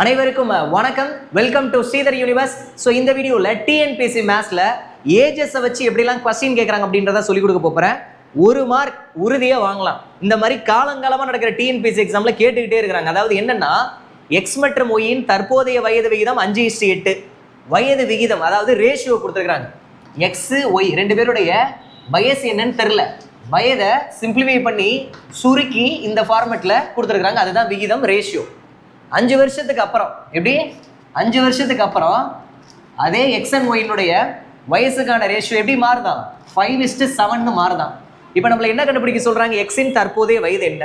அனைவருக்கும் வணக்கம். Welcome to Sridhar universe so இந்த வீடியோவில் டிஎன்பிசி மேத்ஸில் ஏஜஸை வச்சு எப்படிலாம் கொஸ்டின் கேட்குறாங்க அப்படின்றத சொல்லிக் கொடுக்க போகிறேன் ஒரு மார்க் உறுதியாக வாங்கலாம். இந்த மாதிரி காலங்காலமாக நடக்கிற டிஎன்பிசி எக்ஸாமில் கேட்டுக்கிட்டே இருக்கிறாங்க. அதாவது என்னென்னா எக்ஸ் மற்றும் ஒயின் தற்போதைய வயது விகிதம் அஞ்சு இஸ்டி எட்டு. வயது விகிதம் அதாவது ரேஷியோ கொடுத்துருக்குறாங்க. எக்ஸ் ஒய் ரெண்டு பேருடைய வயசு என்னன்னு தெரில வயதை சிம்பிளிஃபை பண்ணி சுருக்கி இந்த ஃபார்மெட்டில் கொடுத்துருக்குறாங்க. அதுதான் விகிதம் ரேஷியோ அஞ்சு வருஷத்துக்கு அப்புறம். எப்படி? அஞ்சு வருஷத்துக்கு அப்புறம் அதே எக்ஸ் அண்ட் ஒயினுடைய வயசுக்கான ரேஷியோ எப்படி மாறுதான்? Five is to செவன்னு மாறுதான். இப்போ நம்மளை என்ன கண்டுபிடிக்க சொல்கிறாங்க எக்ஸின் தற்போதைய வயது என்ன?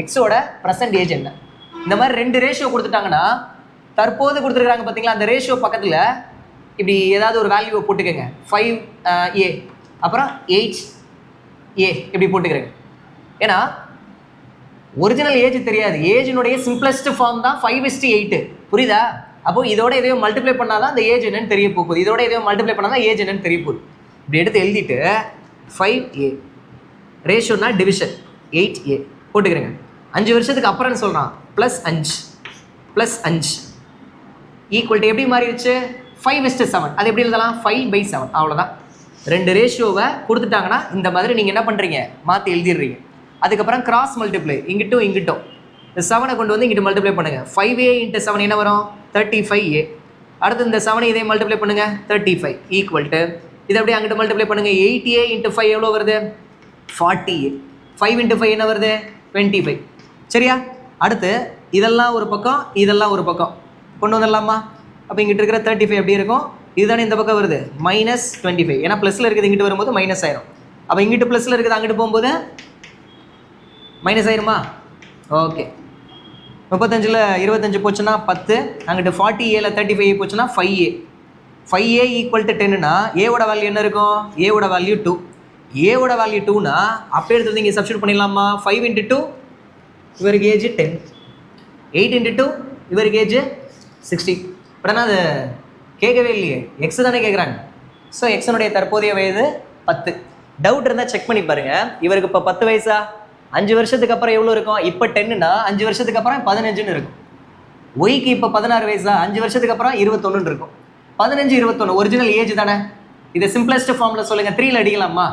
எக்ஸோட ப்ரெசன்ட் ஏஜ் என்ன? இந்த மாதிரி ரெண்டு ரேஷியோ கொடுத்துட்டாங்கன்னா தற்போது கொடுத்துருக்காங்க பார்த்தீங்களா அந்த ரேஷியோ பக்கத்தில் இப்படி ஏதாவது ஒரு வேல்யூவை போட்டுக்கோங்க. ஃபைவ் ஏ அப்புறம் எயிட் ஏ இப்படி போட்டுக்கிறேங்க ஏன்னா ஒரிஜினல் ஏஜ் தெரியாது. ஏஜினுடைய சிம்பிளஸ்ட் ஃபார்ம் தான் ஃபைவ் இஸ்டி எயிட்டு புரியுதா? அப்போ இதோட எதையோ மல்டிப்ளை பண்ணாதான் அந்த ஏஜ் என்னன்னு தெரிய போகுது. இதோட எதையோ மல்டிப்ளை பண்ணாதான் ஏஜ் என்னன்னு தெரிய போகுது. இப்படி எடுத்து எழுதிட்டு ஃபைவ் ஏ ரேஷியோனா டிவிஷன் எயிட் ஏ போட்டுக்கிறேங்க. அஞ்சு வருஷத்துக்கு அப்புறம்னு சொல்கிறான் ப்ளஸ் அஞ்சு. ப்ளஸ் அஞ்சு. ஈக்குவல் எப்படி மாறிடுச்சு? ஃபைவ் இஸ்ட்டு செவன் அது எப்படி எழுதலாம்? ஃபைவ் பை செவன் அவ்வளோதான் ரெண்டு ரேஷியோவை கொடுத்துட்டாங்கன்னா இந்த மாதிரி நீங்கள் என்ன பண்ணுறீங்க மாற்றி எழுதிடுறீங்க. அதுக்கப்புறம் கிராஸ் மல்டிப்ளை இங்கிட்டும் இங்கிட்டும். இந்த செவனை கொண்டு வந்து இங்கிட்டு மல்டிப்ளை பண்ணுங்கள் ஃபைவ் ஏ இன்ட்டு செவன் என்ன வரும்? தேர்ட்டி ஃபைவ் ஏ அடுத்து இந்த செவனை இதே மல்டிப்ளை பண்ணுங்கள் தேர்ட்டி ஃபைவ் ஈக்குவல் டு இதை அப்படியே அங்கிட்டு மல்டிப்ளை பண்ணுங்கள் எயிட்டி ஏ இன்ட்டு ஃபைவ் எவ்வளோ வருது? Forty A five into five என்ன வருது? டுவெண்ட்டி ஃபைவ் சரியா? அடுத்து இதெல்லாம் ஒரு பக்கம் இதெல்லாம் ஒரு பக்கம். கொண்டு வந்துடலாமா? அப்போ இங்கிட்டு இருக்கிற தேர்ட்டி ஃபைவ் எப்படி இருக்கும். இதுதானே இந்த பக்கம் வருது? மைனஸ் டுவெண்ட்டி ஃபைவ் ஏன்னா ப்ளஸில் இருக்குது இங்கிட்டு வரும்போது மைனஸ் ஆயிரும். அப்போ இங்கிட்டு ப்ளஸில் இருக்குது அங்கிட்டு போகும்போது மைனஸ் ஆயிருமா? ஓகே முப்பத்தஞ்சில் இருபத்தஞ்சு போச்சுன்னா பத்து அங்கிட்டு ஃபார்ட்டி ஏல தேர்ட்டி ஃபைவ் போச்சுன்னா five A five A equal to டென்னுனா ஏவோட வேல்யூ என்ன இருக்கும்? ஏவோட வேல்யூ டூ ஏவோட வேல்யூ டூனா அப்படியே எடுத்து இங்கே சப்ஸ்டியூட் பண்ணிடலாமா? ஃபைவ் இன்ட்டு டூ இவருக்கு age ten eight into two இவருக்கு ஏஜ் சிக்ஸ்டி பட் அது கேட்கவே இல்லையே. எக்ஸ் தானே கேட்குறாங்க. ஸோ எக்ஸனுடைய தற்போதைய வயது பத்து. டவுட் இருந்தால் செக் பண்ணி பாருங்கள் இவருக்கு இப்போ பத்து வயசா? அஞ்சு வருஷத்துக்கு அப்புறம் எவ்வளோ இருக்கும்? இப்போ டென்னுனா அஞ்சு வருஷத்துக்கு அப்புறம் பதினஞ்சுன்னு இருக்கும். ஒய்க்கு இப்போ பதினாறு வயசா? அஞ்சு வருஷத்துக்கு அப்புறம் இருபத்தொன்னு இருக்கும். பதினஞ்சு இருபத்தொன்று ஒரிஜினல் ஏஜ் தானே? இதை சிம்பிளஸ்ட் ஃபார்மில் சொல்லுங்கள் த்ரீல அடிக்கலாமா?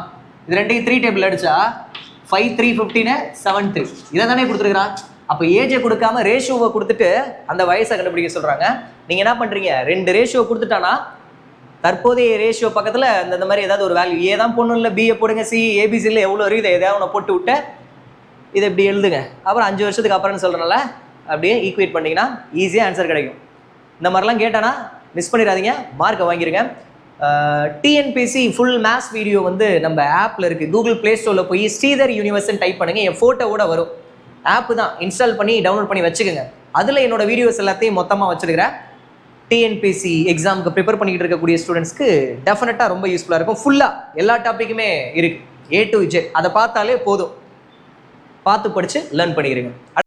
இது ரெண்டையும் த்ரீ டேபிள் அடித்தா ஃபைவ் த்ரீ ஃபிஃப்டின்னு செவன் த்ரீ இதை தானே கொடுத்துருக்குறான்? அப்போ ஏஜை கொடுக்காம ரேஷியோவை கொடுத்துட்டு அந்த வயசை கண்டுபிடிக்க சொல்கிறாங்க நீங்கள் என்ன பண்ணுறீங்க ரெண்டு ரேஷியோ கொடுத்துட்டானா? தற்போதைய ரேஷியோ பக்கத்தில் இந்த மாதிரி ஏதாவது ஒரு வேல்யூ ஏ தான் பொண்ணும் இல்லை பிஏ போடுங்க சி ஏபிசியில் எவ்வளோ இருக்குது? எதாவது ஒன்று போட்டு விட்டு இதை இப்படி எழுதுங்க. அப்புறம் அஞ்சு வருஷத்துக்கு அப்புறம்னு சொல்கிறனால அப்படியே ஈக்குவேட் பண்ணிங்கன்னா ஈஸியாக ஆன்சர் கிடைக்கும். இந்த மாதிரிலாம் கேட்டானா மிஸ் பண்ணிடாதீங்க மார்க்கை வாங்கிருங்க. டிஎன்பிசி ஃபுல் மேத்ஸ் வீடியோ வந்து நம்ம ஆப்பில் இருக்குது கூகுள் ப்ளே ஸ்டோரில் போய் ஸ்ரீதர் யூனிவர்ஸ்னு டைப் பண்ணுங்கள் என் ஃபோட்டோவோட வரும். ஆப் தான் இன்ஸ்டால் பண்ணி டவுன்லோட் பண்ணி வச்சுக்கோங்க. அதில் என்னோடய வீடியோஸ் எல்லாத்தையும் மொத்தமாக வச்சுருக்கிறேன் டிஎன்பிசி எக்ஸாமுக்கு ப்ரிப்பேர் பண்ணிக்கிட்டு இருக்கக்கூடிய ஸ்டூடெண்ட்ஸ்க்கு டெஃபினட்டாக ரொம்ப யூஸ்ஃபுல்லாக இருக்கும். ஃபுல்லாக எல்லா டாப்பிக்குமே இருக்குது ஏ டு ஜெட் அதை பார்த்தாலே போதும். பார்த்து படித்து லேர்ன் பண்ணிக்கிறீங்க.